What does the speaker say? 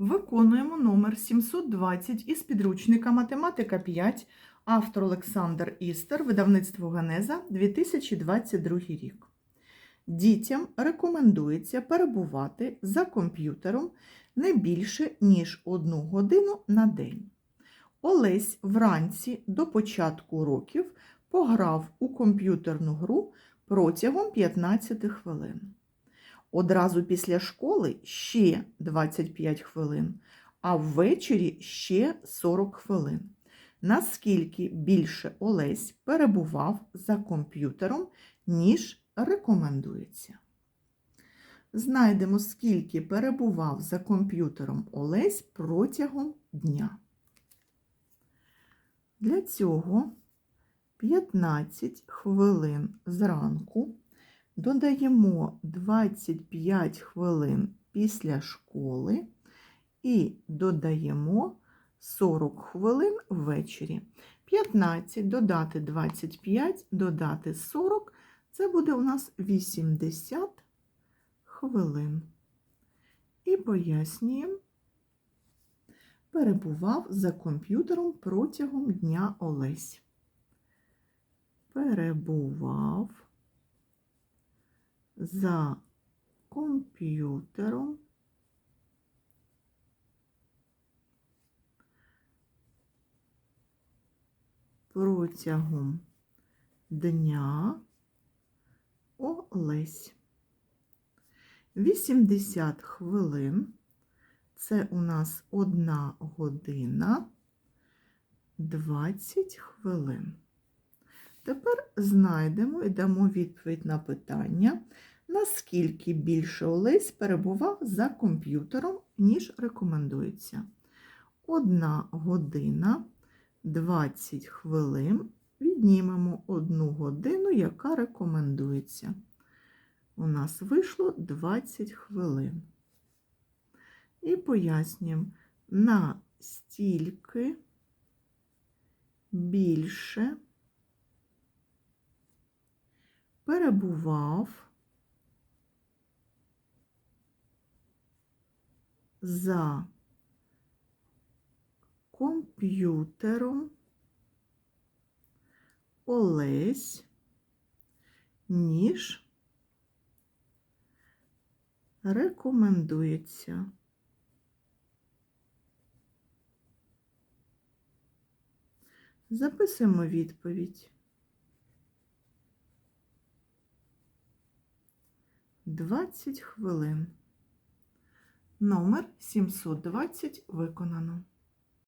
Виконуємо номер 720 із підручника Математика 5, автор Олександр Істер, видавництво Генеза, 2022 рік. Дітям рекомендується перебувати за комп'ютером не більше, ніж одну годину на день. Олесь вранці до початку уроків пограв у комп'ютерну гру протягом 15 хвилин. Одразу після школи ще 25 хвилин, а ввечері ще 40 хвилин. Наскільки більше Олесь перебував за комп'ютером, ніж рекомендується. Знайдемо, скільки перебував за комп'ютером Олесь протягом дня. Для цього 15 хвилин зранку додаємо 25 хвилин після школи і додаємо 40 хвилин ввечері. 15 додати 25, додати 40 це буде у нас 80 хвилин. І пояснюємо, перебував за комп'ютером протягом дня Олесь. Перебував за комп'ютером протягом дня Олесь. 80 хвилин. Це у нас 1 година 20 хвилин. Тепер знайдемо і дамо відповідь на питання, наскільки більше Олесь перебував за комп'ютером, ніж рекомендується. 1 година 20 хвилин. Віднімемо 1 годину, яка рекомендується. У нас вийшло 20 хвилин. І пояснюємо, на стільки більше перебував за комп'ютером Олесь, ніж рекомендується. Записуємо відповідь. 20 хвилин. Номер 720 виконано.